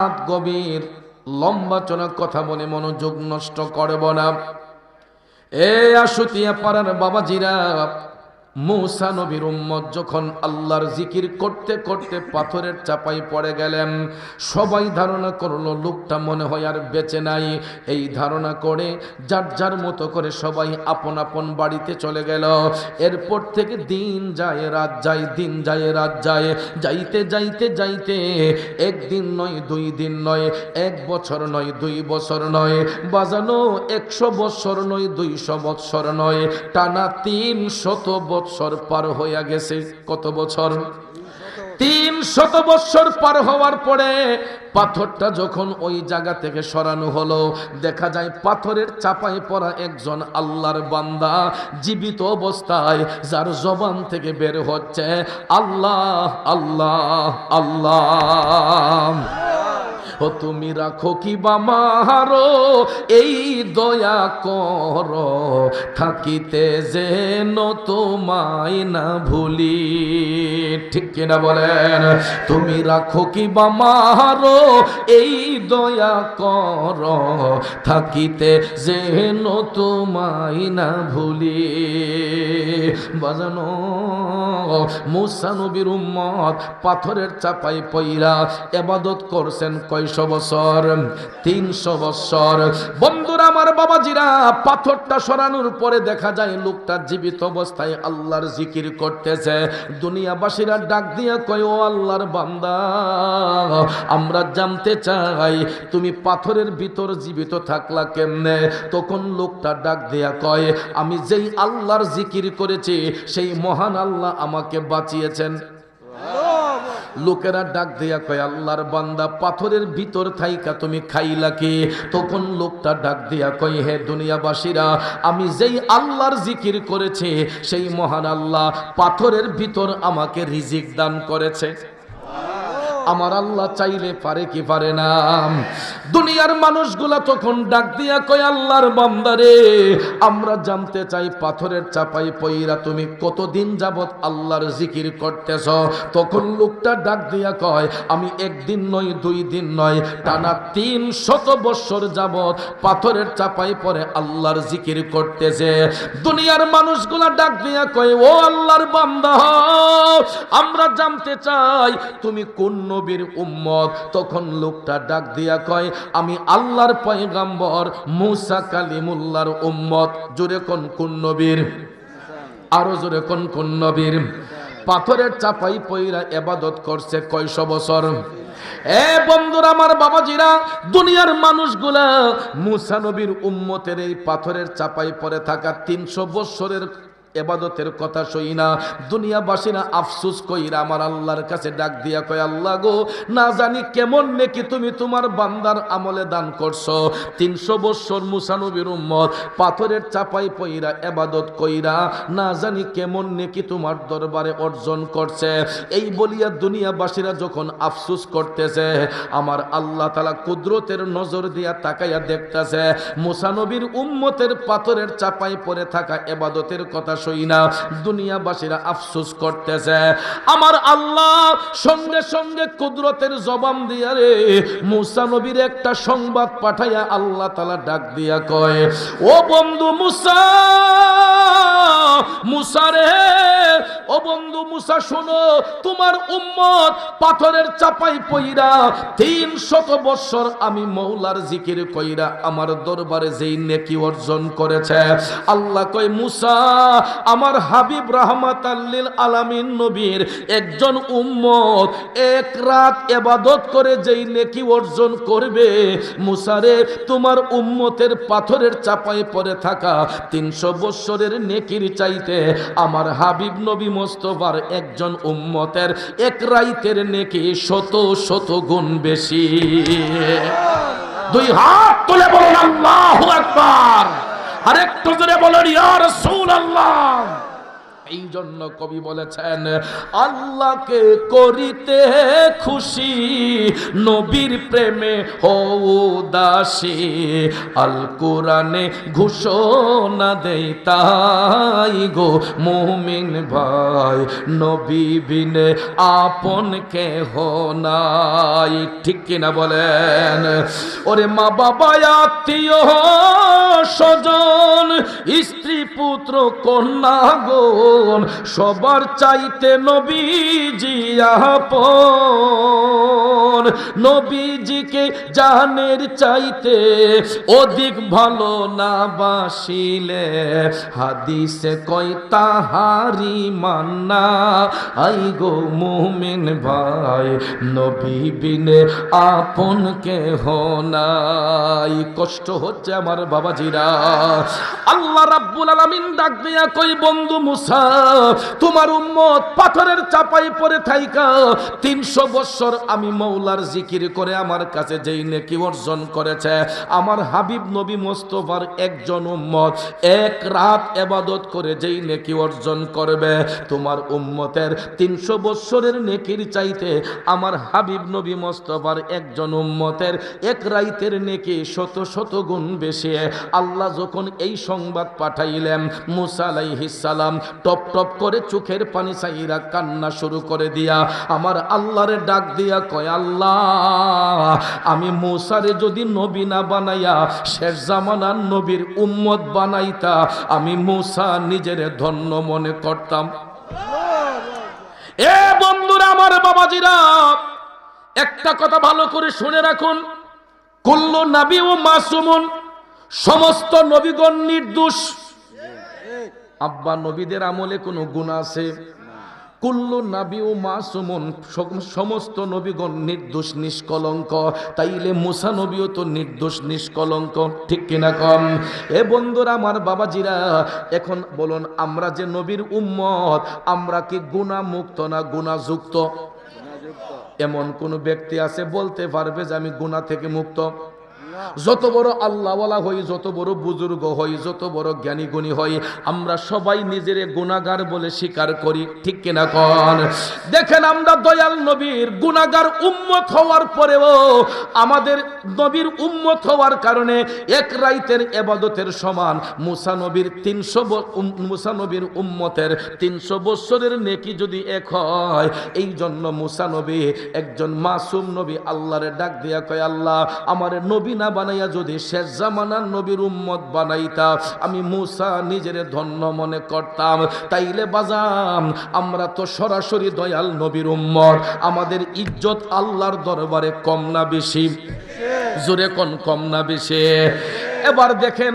রাত গভীর লম্বা চোনা কথা বলে মনোযোগ নষ্ট করব না। এ আশুতিয়া পাড়ার বাবাজিরা মৌসা নবীর উম্মত যখন আল্লাহর জিকির করতে করতে পাথরের চাপাই পড়ে গেলেন, সবাই ধারণা করল, লোকটা মনে হয় আর বেঁচে নাই। এই ধারণা করে যার যার মতো করে সবাই আপন আপন বাড়িতে চলে গেল। এরপর থেকে দিন যায়, রাত যায়, দিন যায়, রাত যায়। যাইতে যাইতে যাইতে একদিন নয়, দুই দিন নয়, এক বছর নয়, দুই বছর নয়, বাজানো একশো বছর নয়, দুইশো বছর নয়, টানা তিন শত বছর পার হইয়া গেছে। কত বছর? তিন শত বৎসর পার হওয়ার পরে পাথরটা যখন ওই জায়গা থেকে সরানো হলো, দেখা যায় পাথরের চাপায় পড়া একজন আল্লাহর বান্দা জীবিত অবস্থায়, যার জবান থেকে বের হচ্ছে, আল্লাহ আল্লাহ আল্লাহ। ও তুমি রাখো কি বামারো এই দয়া কর। থাকিতে যেন তোমায় না ভুলি। ঠিক কিনা বলেন? তুমি রাখো কি বামারো এই দয়া কর। থাকিতে যেন তোমায় না ভুলি। বাজানো, মুসা নবীর উম্মত পাথরের চাপাই পইরা এবাদত করছেন কয়শো বছর, তিনশো বছর। বন্ধুরা, আমার বাবাজিরা, পাথরটা সরানোর পরে দেখা যায় লোকটা জীবিত অবস্থায় আল্লাহর জিকির করতেছে। দুনিয়াবাসীরা ডাক দিয়া কয়, ও আল্লাহর বান্দা, আমরা জানতে চাই তুমি পাথরের ভিতর জীবিত থাকলা কেমনে? তখন লোকটা ডাক দিয়া কয়, আমি যেই আল্লাহর জিকির করেছি, সেই মহান আল্লাহ আমাকে বাঁচিয়েছেন। লোকেরা ডাক দিয়া কয়, আল্লাহর বান্দা, পাথরের ভিতর থাইকা তুমি খাইলা কে? তখন লোকটা ডাক দিয়া কয়, হে দুনিয়াবাসীরা, আমি যেই আল্লাহর জিকির করেছে, সেই মহান আল্লাহ পাথরের ভিতর আমাকে রিজিক দান করেছে। আমার আল্লাহ চাইলে পারে কি পারে না। দুনিয়ার মানুষগুলা তখন ডাক দিয়া কয়, আল্লাহর বান্দারে, আমরা জানতে চাই পাথরের চাপাই পইরা তুমি কতদিন যাবত আল্লাহর জিকির করতেছ? তখন লোকটা ডাক দিয়া কয়, আমি একদিন নয়, দুই দিন নয়, টানা তিন শত বৎসর যাবত পাথরের চাপাই পরে আল্লাহর জিকির করতেছে। দুনিয়ার মানুষগুলা ডাক দিয়া কয়, ও আল্লাহর বান্দা, আমরা জানতে চাই তুমি কোন নবীর উম্মত। তখন লোকটা ডাক দিয়া কয়, আমি আল্লাহর পয়গাম্বর মুসা কালিমুল্লাহর উম্মত। জোরে কোন কোন নবীর? আরও জোরে কোন কোন নবীর? পাথরের চাপাই পইরা এবাদত করছে কয়শ বছর? এ বন্ধুরা আমার বাবাজিরা, দুনিয়ার মানুষগুলা মুসা নবীর উম্মতের এই পাথরের চাপাই পরে থাকা তিনশো বৎসরের এবাদতের কথা সই না। দুনিয়াবাসীরা আফসুস কইরা আমার আল্লাহর কাছে ডাক দিয়া কয়, আল্লাহ গো, না জানি কেমন নেকি তুমি তোমার বান্দার আমলে দান করছ। তিনশো বৎসর মুসানবীর উম্মত, পাথরের চাপাই পইরা এবাদত কইরা না জানি কেমন নেকি তোমার দরবারে অর্জন করছে। এই বলিয়া দুনিয়াবাসীরা যখন আফসুস করতেছে, আমার আল্লাহ তালা কুদরতের নজর দিয়া তাকাইয়া দেখতেছে, মুসানবীর উম্মতের পাথরের চাপাই পরে থাকা এবাদতের কথা সই না। দুনিয়াবাসীরা আফসোস করতেছে, আমার আল্লাহ সঙ্গে সঙ্গে কুদরতের জবাব দিয়া রে, মুসা নবীর একটা সংবাদ পাঠাইয়া আল্লাহ তালা ডাক দিয়া কয়, ও বন্ধু মুসা মুসা রে, ও বন্ধু মুসা শোনো, তোমার উম্মত পাথরের চাপাই পইরা তিন শত বৎসর আমি মৌলার জিকির কইরা আমার দরবারে যেই নেকি অর্জন করেছে। আল্লাহ কয়, মুসা আমার হাবিব রহমাত আল্লিল আলামিন নবীর একজন উম্মত, এক রাত এবাদত করে যেই নেকি অর্জন করবে মুসারে তোমার উম্মতের পাথরের চাপায় পড়ে থাকা তিনশো বৎসরের নেকির চাইতে আমার হাবিব নবী মোস্তফার একজন উম্মতের এক রাইতের নেকি শত শত গুণ বেশি। দুই হাত তুলে বলুন, আল্লাহু আকবার। আরেকটু জোরে বলেন ইয়া রাসূলুল্লাহ। এই জন্য কবি বলেছেন, আল্লাহকে করিতে খুশি, নবীর প্রেমে দাসী আল কোরআনে ঘোষণা দেই তাই গো মুমিন ভাই, নবী বিনে আপন কে নাই। ঠিক কিনা বলেন? ওরে মা বাবা, আত্মীয় স্বজন, স্ত্রী পুত্র, কন্যা গন সবার চাইতে নবীজি আপন। নবীজিকে জানের চাইতে অধিক ভালো না বাসিলে। হাদিসে কয় তাহারি মান্না, আই গো মুমিন ভাই, নবী বিনে আপন কে নাই। কষ্ট হচ্ছে আমার বাবাজিরা। আল্লাহ রাব্বুল আলামিন ডাক দিয়া কই বন্ধু মুসা তোমার উম্মত পাথরের চাপাই পড়ে থাইকা। তিনশো বছর আমি মৌলার জিকির করে আমার কাছে যেই নেকি অর্জন করেছে। আমার হাবিব নবী মোস্তফার একজন উম্মত, এক রাত এবাদত করে যেই নেকি অর্জন করবে। তোমার উম্মতের তিনশো বছরের নেকির চাইতে আমার হাবিব নবী মোস্তফার একজন উম্মতের এক রাইতের নেকি শত শত গুণ বেশি। আল্লাহ যখন এই সংবাদ পাঠাইলেন, মুসা আলাইহিস সালাম, টপ টপ টপ করে চোখের পানি চাইরা কান্না শুরু করে দিয়া আমার আল্লাহরে ডাক দিয়া কয়, আল্লাহ, আমি মুসারে যদি নবী না বানাইয়া শেষ জামানার নবীর উম্মত বানাইতা, আমি মুসা নিজের ধন্য মনে করতাম। এ বন্ধুরা আমার বাবাজিরা, একটা কথা ভালো করে শুনে রাখুন। কুল্লু নাবি ও মাসুমুন, সমস্ত নবীগণ নির্দোষ। আব্বা নবীদের আমলে কোনো গুণ আছে? কুল্লু নাবি ও মাসুমুন সম- সমস্ত নবীগণ নির্দোষ নিষ্কলঙ্ক। তাইলে মুসা নবীও তো নির্দোষ নিষ্কলঙ্ক। ঠিক কিনা কম? এ বন্ধুরা আমার বাবাজিরা এখন বলুন আমরা যে নবীর উম্মত আমরা কি গুণা মুক্ত না গুণাযুক্ত। এমন কোন ব্যক্তি আছে বলতে পারবে যে আমি গুণা থেকে মুক্ত? যত বড় আল্লাহওয়ালা হই, যত বড় বুজুর্গ হই, যত বড় জ্ঞানী গুণী হই, আমরা সবাই নিজের গুণাগার বলে স্বীকার করি, ঠিক কিনা কন? দেখেন আমরা দয়াল নবীর গুণাগার উম্মত হওয়ার পরেও আমাদের নবীর উম্মত হওয়ার কারণে এক রাইতের এবাদতের সমান মুসা নবীর তিনশো মুসা নবীর উম্মতের তিনশো বৎসরের নেকি যদি এক হয় এই জন্য মুসা নবী একজন মাসুম নবী আল্লাহরে ডাক দিয়া কয়, আল্লাহ, আমার নবী না বানাইয়া যদি শেষ জামানার নবীর উম্মত বানাইতা, আমি মুসা নিজের ধন্য মনে করতাম। তাইলে বাজাম আমরা তো সরাসরি দয়াল নবীর উম্মত। আমাদের ইজ্জত আল্লাহর দরবারে কম না বেশি? জোরে কোন কম না বেশি? এবার দেখেন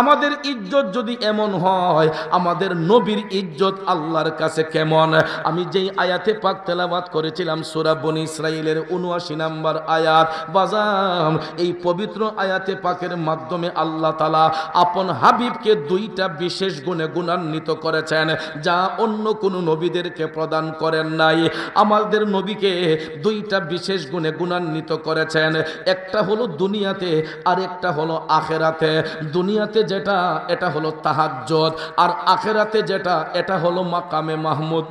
আমাদের ইজ্জত যদি এমন হয়, আমাদের নবীর ইজ্জত আল্লাহর কাছে কেমন? আমি যেই আয়াতে পাক তেলাবাত করেছিলাম, সূরা বনি ইসরাইলের উনআশি নাম্বার আয়াত বাজাম এই পবিত্র আয়াতে পাকের মাধ্যমে আল্লাহ তালা আপন হাবিবকে দুইটা বিশেষ গুণে গুণান্বিত করেছেন, যা অন্য কোনো নবীদেরকে প্রদান করেন নাই। আমাদের নবীকে দুইটা বিশেষ গুণে গুণান্বিত করেছেন, একটা হলো দুনিয়াতে আর একটা হলো আখেরাতে, দুনিয়াতে যেটা, এটা হলো তাহাজ্জত আর আখেরাতে যেটা, এটা হলো মাকামে মাহমুদ।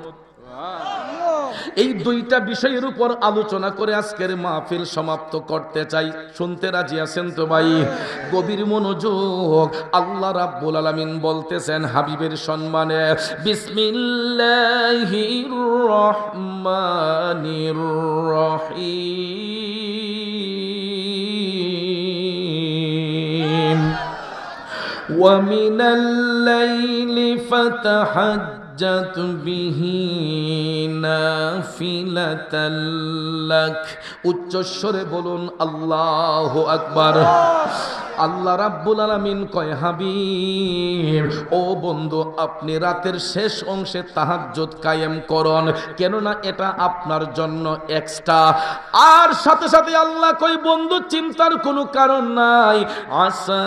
এই দুইটা বিষয়ের উপর আলোচনা করে আজকের মাহফিল সমাপ্ত করতে চাই। শুনতে রাজি আছেন তো ভাই? গভীর মনোযোগ। আল্লাহ রাব্বুল আলামিন বলতেছেন, হাবিবের সম্মানে বিসমিল্লাহির রহমানির রহিম। ومن الليل فتحجت به نافلة لك উচ্চস্বরে বলুন আল্লাহ আকবার আল্লাহ রাব্বুল আলামিন কয় হাবিব ও বন্ধু আপনি রাতের শেষ অংশে তাহাজ্জুদ কায়েম করুন কেননা এটা আপনার জন্য এক্সট্রা আর সাথে সাথে আল্লাহ কই বন্ধু চিন্তার কোনো কারণ নাই আসা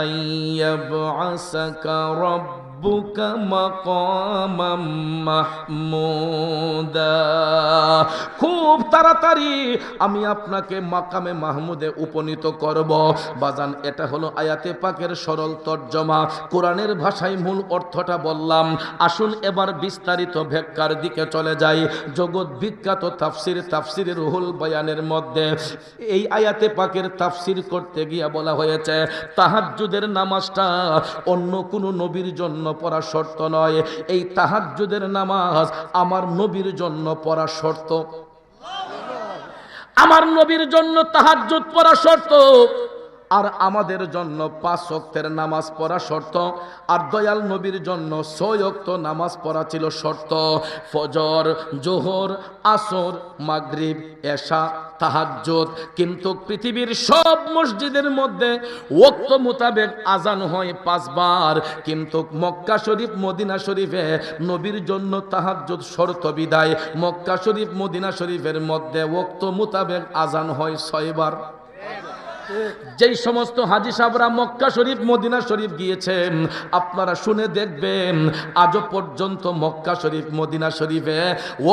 আইয়াব আসাকা রব্ব রব্বুকা মাকামাম মাহমুদা খুব তাড়াতাড়ি আমি আপনাকে মাকামে মাহমুদে উপনীত করব। বাজান, এটা হলো আয়াতে পাকের সরল তর্জমা। কোরআনের ভাষায় মূল অর্থটা বললাম। আসুন এবার বিস্তারিত ভেক্কার দিকে চলে যাই। জগৎ বিখ্যাত তাফসির তাফসির রুহুল বয়ানের মধ্যে। এই আয়াতে পাকের তাফসির করতে গিয়া বলা হয়েছে, তাহাজ্জুদের নামাজটা অন্য কোনো নবীর জন্য পড়া শর্ত নয়। এই তাহাজ্জুদের নামাজ আমার নবীর জন্য পড়া শর্ত। আমার নবীর জন্য তাহাজ্জুদ পড়া শর্ত। আর আমাদের জন্য পাঁচ অক্তের নামাজ পড়া শর্ত, আর দয়াল নবীর জন্য ছয় অক্ত নামাজ পড়া ছিল শর্ত। ফজর, জোহর, আসর, মাগরিব, এশা, তাহাজ্জুদ। কিন্তু পৃথিবীর সব মসজিদের মধ্যে ওক্ত মোতাবেক আজান হয় পাঁচবার। কিন্তু মক্কা শরীফ, মদিনা শরীফে নবীর জন্য তাহাজ্জুদ শর্ত বিদায়। মক্কা শরীফ, মদিনা শরীফের মধ্যে ওক্ত মোতাবেক আজান হয় ছয়বার। যেই সমস্ত হাজি সাহরা মক্কা শরীফ, মদিনা শরীফ গিয়েছেন, আপনারা শুনে দেখবেন, আজও পর্যন্ত মক্কা শরীফ, মদিনা শরীফে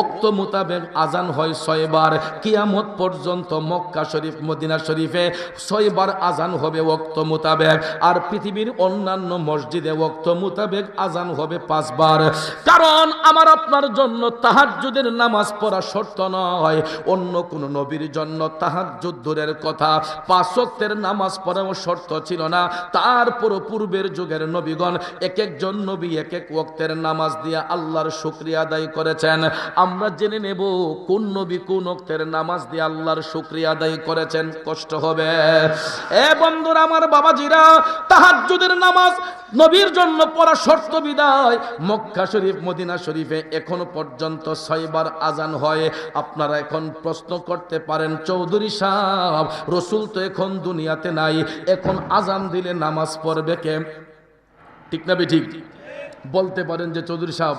ওক্ত মোতাবেক আজান হয় ছয়বার কিয়ামত পর্যন্ত মক্কা শরীফ, মদিনা শরীফে ছয়বার আজান হবে ওক্ত মোতাবেক। আর পৃথিবীর অন্যান্য মসজিদে ওক্ত মোতাবেক আজান হবে পাঁচবার কারণ আমার আপনার জন্য তাহাজ্জুদের নামাজ পড়া শর্ত নয়। অন্য কোন নবীর জন্য তাহাজ্জুদ দূরের কথা। পাঁচ ওয়াক্তের নামাজ পড়াও শর্ত ছিল না। তারপর পূর্বের যুগের নবীগণ এক একজন নবী এক এক ওয়াক্তের নামাজ দিয়ে আল্লাহর শুক্রিয়া আদায় করেছেন। আমরা জেনে নেব কোন নবী কোন ওয়াক্তের নামাজ দিয়ে আল্লাহর শুক্রিয়া আদায় করেছেন। কষ্ট হবে। এ বন্ধুরা, আমার বাবাজিরা, তাহাজ্জুদের নামাজ নবীর জন্য পড়া শর্ত বিদায়। মক্কা শরীফ, মদিনা শরীফে এখনও পর্যন্ত ছয়বার আজান হয়। আপনারা এখন প্রশ্ন করতে পারেন, চৌধুরী সাহেব, রসুল তো এখন দুনিয়াতে নাই। এখন আজান দিলে নামাজ পড়বে কে? ঠিক না ঠিক? বলতে পারেন যে চৌধুরী সাহেব,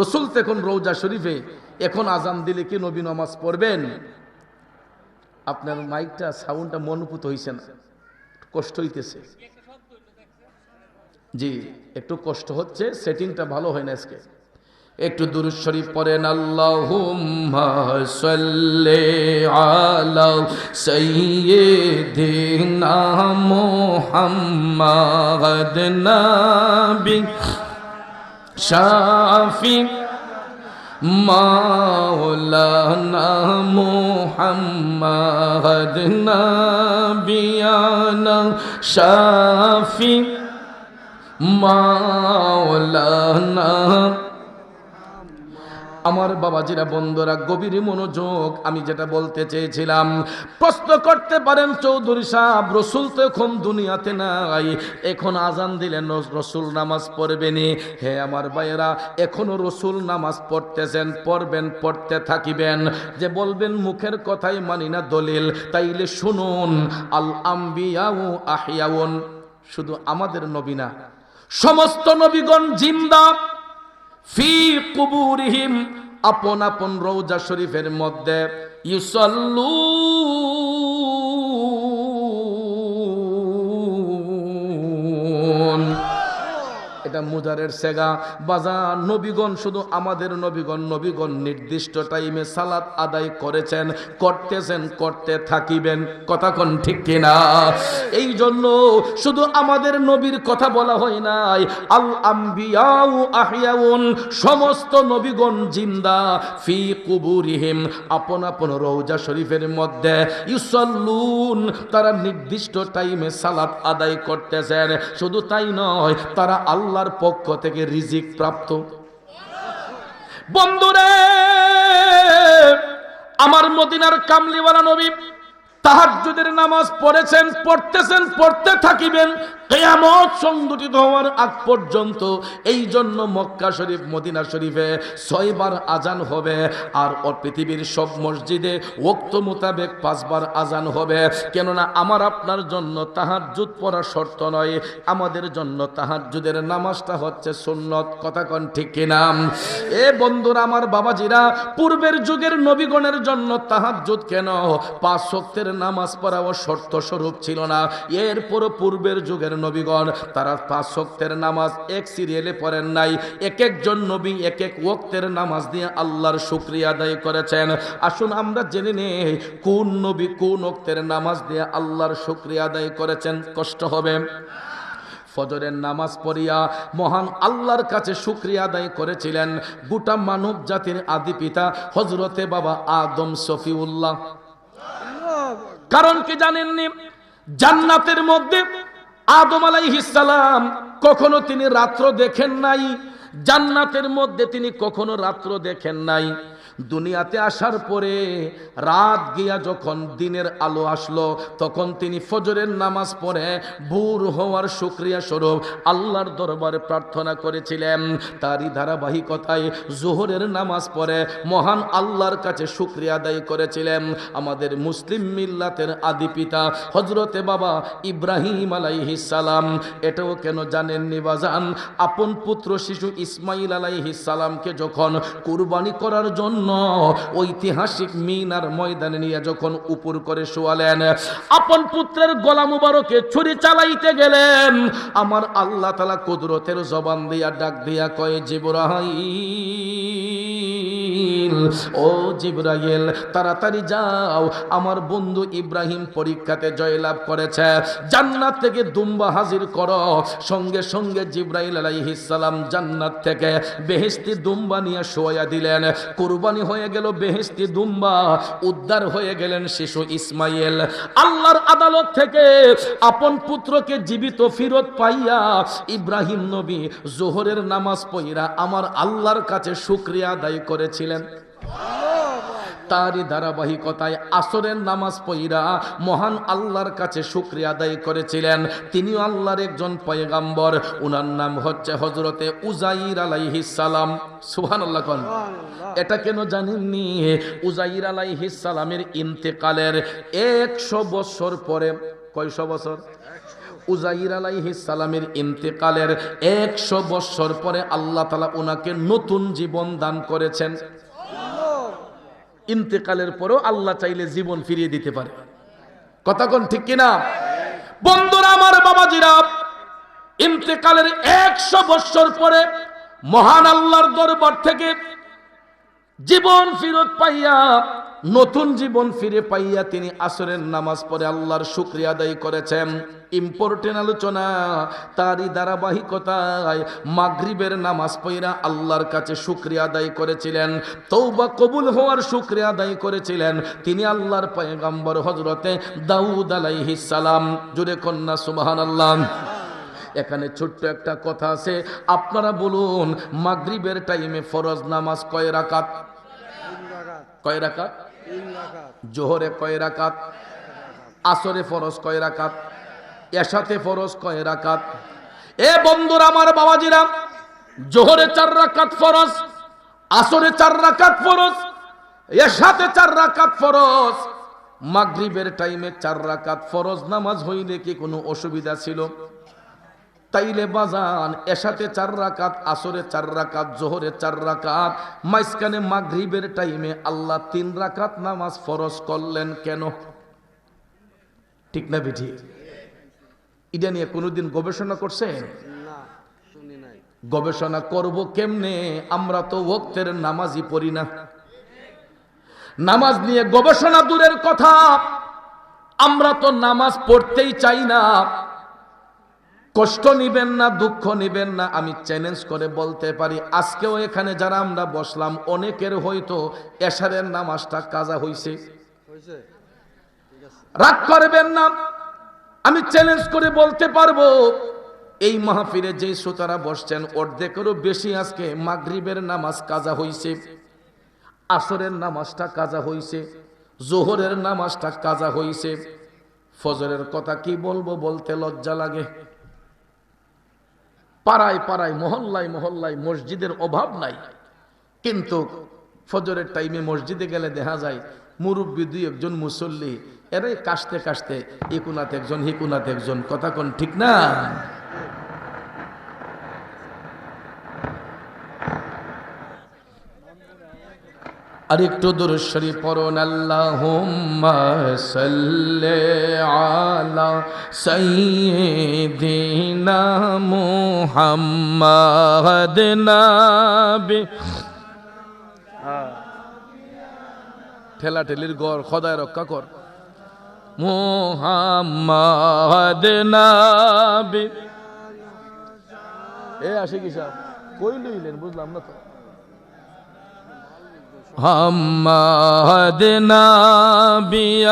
রসুল তো এখন রৌজা শরীফে, এখন আজান দিলে কি নবী নামাজ পড়বেন? আপনার মাইকটা, সাউন্ডটা মনোভূত হইছে না। কষ্ট হইতেছে। জি, একটু কষ্ট হচ্ছে সেটিংটা ভালো হয় না আজকে। একটু দুরুদ শরীফ পড়েন আল্লাহুম্মা সাল্লি আলা সাইয়্যিদিনা শাফি মাওলানা মুহাম্মাদ নাবিয়ানা শাফি মাওলানা আমার বাবাজিরা, বন্ধুরা, গভীর মনোযোগ আমি যেটা বলতে চেয়েছিলাম, প্রশ্ন করতে পারেন চৌধুরী সাহেব, রসুল তো এখন দুনিয়াতে নাই, এখন আজান দিলেন রসুল নামাজ পড়বেনি। হে আমার ভাইয়েরা, এখনও রসুল নামাজ পড়তেছেন, পড়বেন, পড়তে থাকিবেন। যে বলবেন মুখের কথাই মানি না দলিল, তাইলে শুনুন, আল আম্বিয়াউ আহিয়াউন, শুধু আমাদের নবী না, সমস্ত নবীগণ জিন্দা। ফি কুবুরিহিম আপন আপন রৌজা শরীফের মধ্যে ইউসল্লু এটা মুজারের সেগা। বাজার নবীগণ শুধু আমাদের নবীগণ নবীগণ নির্দিষ্ট টাইমে সালাত আদায় করেছেন, করতেছেন, করতে থাকিবেন। কথা কোন ঠিক কিনা? এই জন্য শুধু আমাদের নবীর কথা বলা হয় নাই। আল আম্বিয়াউ আহিয়াউন, সমস্ত নবীগণ জিন্দা ফি কুবুরিহিম, আপন আপন রৌজা শরীফের মধ্যে ইউসাল্লুন, তারা নির্দিষ্ট টাইমে সালাত আদায় করতেছেন। শুধু তাই নয়, তারা আল্লাহর পক্ষ থেকে রিজিক প্রাপ্ত। বন্ধুরে আমার মদিনার কামলিওয়ালা নবী তাহাজ্জুদের নামাজ পড়েছেন, পড়তেছেন, পড়তে থাকিবেন, কেয়ামত সংগঠিত হওয়ার আগ পর্যন্ত এই জন্য মক্কা শরীফ, মদিনা শরীফে ছয়বার আজান হবে, আর পৃথিবীর সব মসজিদে ওক্ত মোতাবেক পাঁচবার আজান হবে। কেননা আমার আপনার জন্য তাহাজ্জুদ পড়া শর্ত নয়, আমাদের জন্য তাহাজ্জুদের নামাজটা হচ্ছে সুন্নত। কথা কন ঠিক কিনা? এ বন্ধুরা, আমার বাবাজিরা, পূর্বের যুগের নবীগণের জন্য তাহাজ্জুদ কেন? পাঁচ শক্তের নামাজ পড়াও শর্ত স্বরূপ ছিল না। এরপরও পূর্বের যুগের নবীগণ, তারা পাঁচ শক্তের নামাজ এক সিরিয়ালে পড়েন নাই। এক একজন নবী এক এক ওক্তের নামাজ দিয়ে আল্লাহর শুক্রিয়া আদায় করেছেন। আসুন আমরা জেনে নেই, কোন নবী কোন ওক্তের নামাজ দিয়ে আল্লাহর শুক্রিয়া আদায় করেছেন? কষ্ট হবে। ফজরের নামাজ পড়িয়া মহান আল্লাহর কাছে শুক্রিয়া আদায় করেছিলেন। গোটা মানব জাতির আদি পিতা হজরতে বাবা আদম সফিউল্লাহ কারণ কি জানেননি? জান্নাতের মধ্যে আদম আলাইহিসালাম কখনো তিনি রাত্র দেখেন নাই, জান্নাতের মধ্যে তিনি কখনো রাত্র দেখেন নাই। দুনিয়াতে আসার পরে রাত গিয়া যখন দিনের আলো আসলো, তখন তিনি ফজরের নামাজ পড়ে ভোর হওয়ার শুক্রিয়া স্বরূপ আল্লাহর দরবারে প্রার্থনা করেছিলেন। তারই ধারাবাহিকতায় জোহরের নামাজ পড়ে মহান আল্লাহর কাছে শুক্রিয়া আদায় করেছিলেন। আমাদের মুসলিম মিল্লাতের আদি পিতা হজরতে বাবা ইব্রাহিম সালাম, এটাও কেন জানেননি বাজান? আপন পুত্র শিশু ইসমাইল সালামকে যখন কুরবানি করার জন্য ঐতিহাসিক মিনার ময়দানে নিয়ে যখন উপর করে শোয়ালেন, আপন পুত্রের গলা মুবারকে ছুরি চালাইতে গেলেন। আমার আল্লাহ তালা কুদরতের জবান দিয়া ডাক দিয়া কয়ে জিবরাহিল ও জিব্রাইল, তাড়াতাড়ি যাও। আমার বন্ধু ইব্রাহিম পরীক্ষাতে জয়লাভ করেছে। জান্নাত থেকে দুম্বা হাজির করো। সঙ্গে সঙ্গে জিব্রাইল আলাইহিস সালাম জান্নাত থেকে বেহেশতি দুম্বা নিয়ে শোয়া দিলেন। কুরবানি হয়ে গেল বেহেশতি দুম্বা, উদ্ধার হয়ে গেলেন শিশু ইসমাইল। আল্লাহর আদালত থেকে আপন পুত্রকে জীবিত ফিরত পাইয়া ইব্রাহিম নবী জোহরের নামাজ পইরা আমার আল্লাহর কাছে শুক্রিয়া আদায় করেছিলেন। তারই ধারাবাহিকতায় আসরের নামাজ পইরা মহান আল্লাহর কাছে শুক্রিয়া আদায় করেছিলেন। তিনি আল্লাহর একজন পয়গাম্বর। উনার নাম হচ্ছে হজরতে উজাইর আলাইহিস সালাম। সুবহানাল্লাহ কোন। এটা কেন জানেননি? উজাইর আলাইহিস সালামের ইন্তেকালের একশো বছর পরে কয়শো বছর? উজাইর আলাইহিস সালামের ইন্তেকালের একশো বছর পরে আল্লাহ তালা ওনাকে নতুন জীবন দান করেছেন। ইন্তেকালের পরেও আল্লাহ চাইলে জীবন ফিরিয়ে দিতে পারে। কথা কোন ঠিক কিনা? বন্ধুরা, আমার বাবাজিরা, ইন্তেকালের একশো বৎসর পরে মহান আল্লাহর দরবার থেকে জীবন ফিরত পাইয়া নতুন জীবন ফিরে পাইয়া তিনি আসরের নামাজ পড়ে আল্লাহর শুক্রিয়া আদায় করেছেন। ইম্পর্টেন্ট আলোচনা, তারই ধারাবাহিকতায় মাগরিবের নামাজ পইরা আল্লাহর কাছে শুক্রিয়া আদায় করেছিলেন। তৌবা কবুল হওয়ার শুক্রিয়া আদায় করেছিলেন। তিনি আল্লাহর পয়গাম্বর হজরতে দাউদ আলাইহিস সালাম। জুড়ে কন্যা, সুবহানাল্লাহ। এখানে ছোট্ট একটা কথা আছে। আপনারা বলুন, মাগরিবের টাইমে ফরজ নামাজ কয় রাকাত? কয় রাকাত? জোহরে কয় রাকাত? আসরে ফরজ কয় রাকাত? এসাতে ফরজ কয় রাকাত? এ বন্ধুরা, আমার বাবাজিরা, জোহরে চার রাকাত ফরজ, আসরে চার রাকাত ফরজ এসাতে চার রাকাত ফরজ, মাগরিবের টাইমে চার রাকাত ফরজ, নামাজ হইলে কি কোনো অসুবিধা ছিল? তাইলে বাজান এসাতে চার রাকাত আসরে চার রাকাত জোহরে চার রাকাত মাঝখানে মাগরিবের টাইমে আল্লাহ তিন রাকাত নামাজ ফরজ করলেন কেন? ঠিক না বিঠি? এটা নিয়ে কোনোদিন গবেষণা করছেন? না গবেষণা করব কেমনে? আমরা তো ওক্তের নামাজই পড়ি না। নামাজ নিয়ে গবেষণা দূরের কথা। আমরা তো নামাজ পড়তেই চাই না। কষ্ট নিবেন না দুঃখ নিবেন না আমি চ্যালেঞ্জ করে বলতে পারি। আজকেও এখানে যারা আমরা বসলাম অনেকের হয়তো এশারের নামাজটা কাজা হইছে। হয়েছে রাগ করবেন না আমি চ্যালেঞ্জ করে বলতে পারব। এই মাহফিলে যে শ্রোতারা বসছেন অর্ধেকেরও বেশি আজকে মাগরিবের নামাজ কাজা হইছে। আসরের নামাজটা কাজা হইছে। জোহরের নামাজটা কাজা হইছে। ফজরের কথা কি বলব বলতে লজ্জা লাগে। পাড়ায় পাড়ায়, মহল্লায় মহল্লায় মসজিদের অভাব নাই। কিন্তু ফজরের টাইমে মসজিদে গেলে দেখা যায়, মুরব্বী দুই একজন মুসল্লি, এরাই কাশতে কাশতে একুনাথ একজন, হিকুনাতে একজন, কথা কোন ঠিক না? আর একটু দূরস্বরী পড়ুন, আল্লাহুম্মা সাল্লি আলা সাইয়্যিদিনা মুহাম্মাদ নাবি। ঠেলা ঠেলির গড় খদায় রক্ষা কর। মুহাম্মাদ নাবি। এ আসে কি সাহেব? কই বুঝলাম না তো। হাম্মাদ নাবিয়ানাম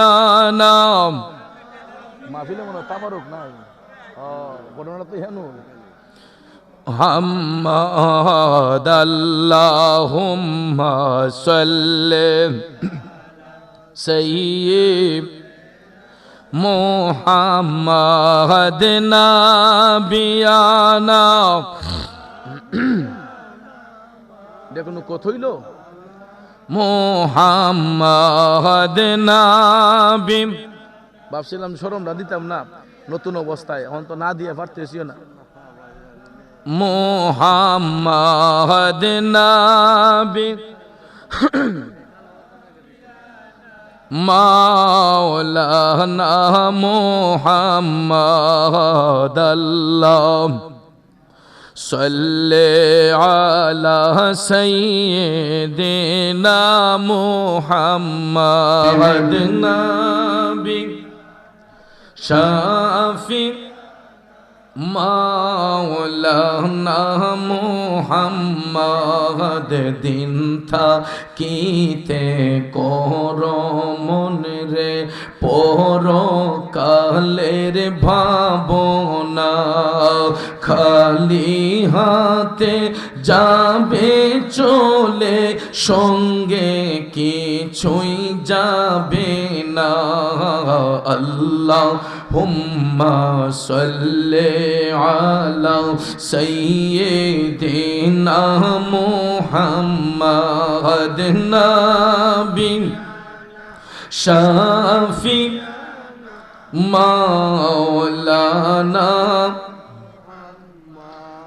মাহফিলে মনে তাবারুক নাই ঘটনা তো হেনু। হাম্মাদ আল্লাহুম্মা সাল্লি সাইয়্যিদ মোহাম্মদ নাবিয়ানা দেখুন কত হইল? মোহাম্মদ নাবি। ভাবছিলাম সরমটা দিতাম না নতুন অবস্থায় এখন তো না দিয়ে পারতেছিও না। মোহাম্মদ নাবি। মাওলানা মোহাম্মদ আল্লাহ। صل على سيدنا محمد نبي شافي মাওলানা মোহাম্মদ দিন থাকিতে কর মন রে পর কালের ভাবনা, খালি হাতে যাবে চলে, সঙ্গে কিছুই যাবে না। আল্লাহ হুম্মা সাল্লি আলা সাইয়্যিদিনা মুহাম্মাদ নাবি শাফি মাওলানা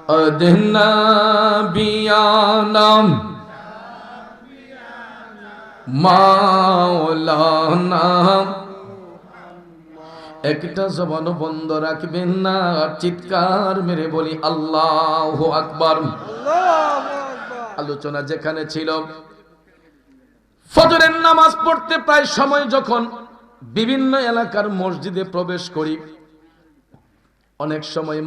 অধনাবিয়ানাম মাওলানা। একটা জবান বন্ধ রাখবেন না চিৎকার মেরে বলি আল্লাহ আকবার। আলোচনা যেখানে ছিল ফজরের নামাজ পড়তে প্রায় সময় যখন বিভিন্ন এলাকার মসজিদে প্রবেশ করি অনেক সময়